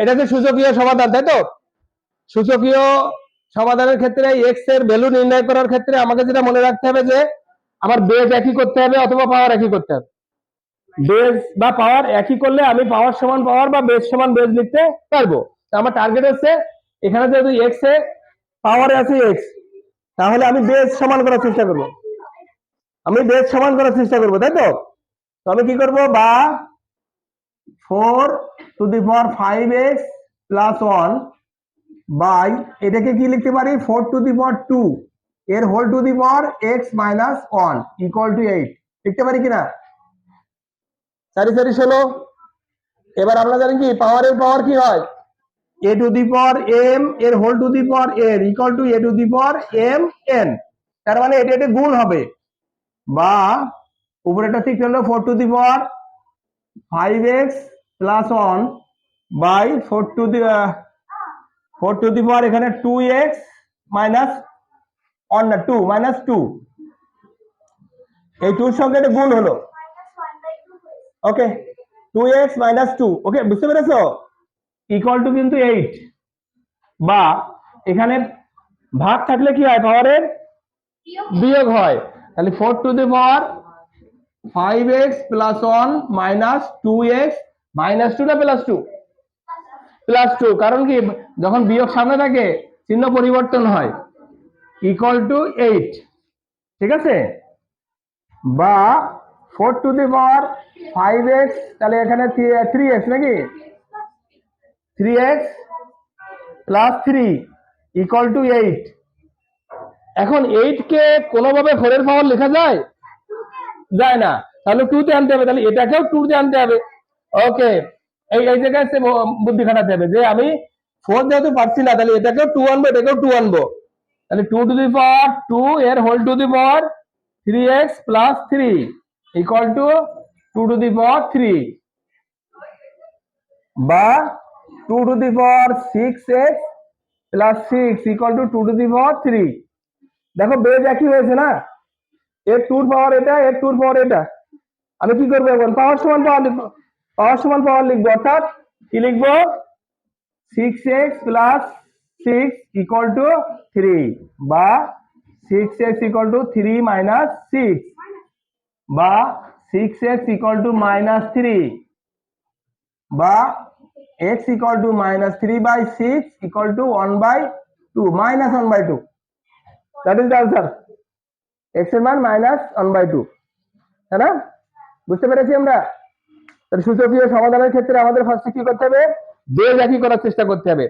এটা হচ্ছে সূচকীয় সমাধান, তাই তো? সূচকীয় সমাধানের ক্ষেত্রে এক্সের ভ্যালু নির্ণয় করার ক্ষেত্রে আমাকে যেটা মনে রাখতে হবে যে, আমার বেজ একই করতে হবে অথবা পাওয়ার একই করতে হবে। বেজ বা পাওয়ার একই করলে আমি পাওয়ার সমান পাওয়ার বা বেজ সমান বেজ লিখতে পারব। আমার টার্গেট হচ্ছে, এখানে যেহেতু এক্স এ পাওয়ারে আছে এক্স তাহলে আমি বেজ সমান করার চেষ্টা করব। আমি বেজ সমান করার চেষ্টা করব, তাই তো? তো আমি কি করব? বা four to the power five x plus one by এটাকে কি লিখতে পারি? Four to the power two এর whole to the power x minus one equal to eight লিখতে পারি কিনা? সারি সারি ষোলো। এবার আমরা জানি কি পাওয়ারের পাওয়ার কি হয়? A to the power m এর whole to the power n equal to a to the power m n তার মানে এটা এটা গুণ হবে। বা উপরেটা ঠিক হলো? Four to the power five x plus one by four to the four to the power এখানে টু এক্স মাইনাস ওয়ান না টু মাইনাস টু এই টুর সঙ্গে এটা গুণ হলো। Okay two x minus two okay বুঝতে পেরেছ? ইকুয়াল টু কিন্তু এইট বা এখানে ভাগ থাকলে কি হয়? পাওয়ারের বিয়োগ হয়। তাহলে four to the power five x plus one minus two x minus two না প্লাস টু প্লাস টু কারণ কি? যখন বিয়োগ সামনে থাকে, চিহ্ন পরিবর্তন হয়। ইকুয়াল টু এইট ঠিক আছে? বা four to the power five x তাহলে এখানে থ্রি এক্স নাকি? Three x plus three equal to eight এখন এইট কে কোনোভাবে ফোরের পাওয়ার লেখা যায়? যায় না। তাহলে টু তে আনতে হবে। তাহলে এটাকেও টু তে আনতে হবে। ওকে এই এই জায়গায় সে বুদ্ধি খাটাতে হবে যে আমি ফোর যেহেতু পারছি না, তাহলে এটাকেও টু আনব, এটাকেও টু আনব। তাহলে two to the power two এর whole to the power three x plus three equal to two to the power three বা two to the power six x plus six equal to two to the power three দেখো base একই হয়েছে না? এর টুর পাওয়ার এটা, এর টুর পাওয়ার এটা। আমি কি করব এখন? পাওয়ার সমান পাওয়ার পাওয়ার সমান পাওয়ার লিখব অর্থাৎ কি লিখব six x plus six equal to three বা six x equal to three minus six বা six x equal to minus three বা x equal to minus three by six equal to one by two minus one by two that is the answer এক্সের মান minus one by two তাই না বুঝতে পেরেছি আমরা তাহলে সূচকীয় সমাধানের ক্ষেত্রে আমাদের ফার্স্টে কি করতে হবে? বেজ একই করার চেষ্টা করতে হবে।